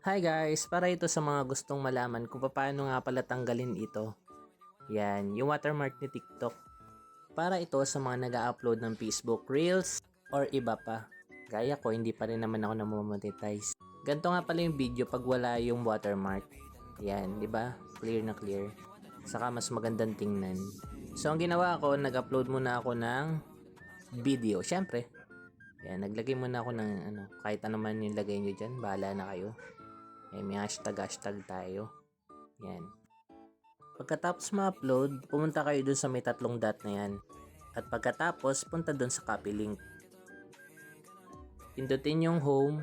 Hi guys, para ito sa mga gustong malaman kung paano nga pala tanggalin ito. Yan, yung watermark ni TikTok. Para ito sa mga nag upload ng Facebook Reels or iba pa. Gaya ko, hindi pa rin naman ako namomonetize. Ganto nga pala yung video pag wala yung watermark. Yan, di ba? Clear na clear. Saka mas magandang tingnan. So, ang ginawa ko, nag-upload muna ako ng video. Siyempre, yan, naglagay muna ako ng ano, kahit ano man yung lagay nyo dyan, bahala na kayo. Eh, may hashtag, hashtag tayo. Yan. Pagkatapos ma-upload, pumunta kayo dun sa may tatlong dot na yan. At pagkatapos, punta dun sa copy link. Pindutin yung home,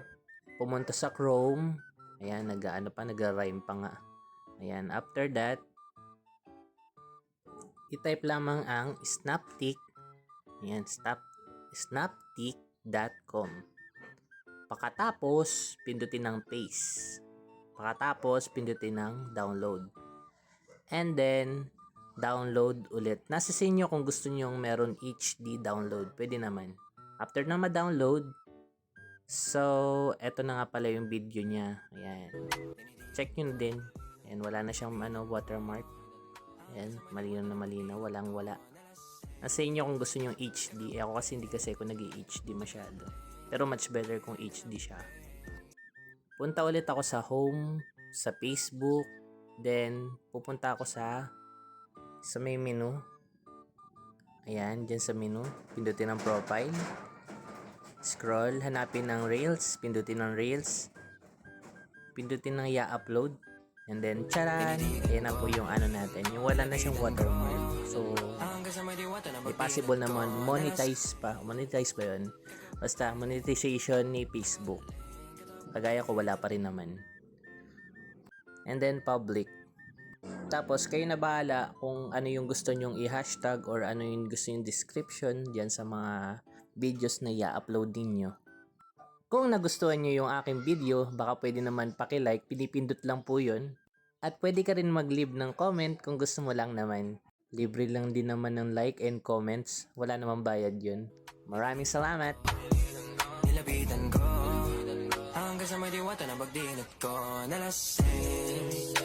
pumunta sa Chrome. Ayan, nag-ano pa, nag-rhyme pa nga. Ayan, after that, i-type lamang ang snaptik. Ayan, stop, snaptik.com. Pagkatapos, pindutin ng paste. Pagkatapos, pindutin ng download. And then, download ulit. Nasa sa inyo kung gusto nyo meron HD download. Pwede naman. After na ma-download, so, eto na nga pala yung video niya. Ayan. Check nyo din. Ayan, wala na siyang ano, watermark. Ayan, malinaw na malinaw. Walang wala. Nasa inyo kung gusto nyo HD. Eh, ako kasi hindi kasi ako nag HD masyado. Pero much better kung HD siya. Punta ulit ako sa home, sa Facebook, then pupunta ako sa sa may menu. Ayan, dyan sa menu. Pindutin ang profile. Scroll, hanapin ng Reels. Pindutin ng Reels. Pindutin ng i-upload. And then, charan! Ayan na po yung ano natin. Yung wala na siyang watermark. So, may possible naman monetize pa. Monetize ba yun? Basta monetization ni Facebook. Kagaya ko wala pa rin naman. And then public. Tapos kayo na bahala kung ano yung gusto nyong i-hashtag or ano yung gusto yung description diyan sa mga videos na i-upload ninyo. Kung nagustuhan nyo yung aking video, baka pwede naman paki-like, pinipindot lang po yun. At pwede ka rin mag-leave ng comment kung gusto mo lang naman. Libre lang din naman ng like and comments. Wala namang bayad yun. Maraming salamat! Sa may diwata na pagdinat ko Nalasing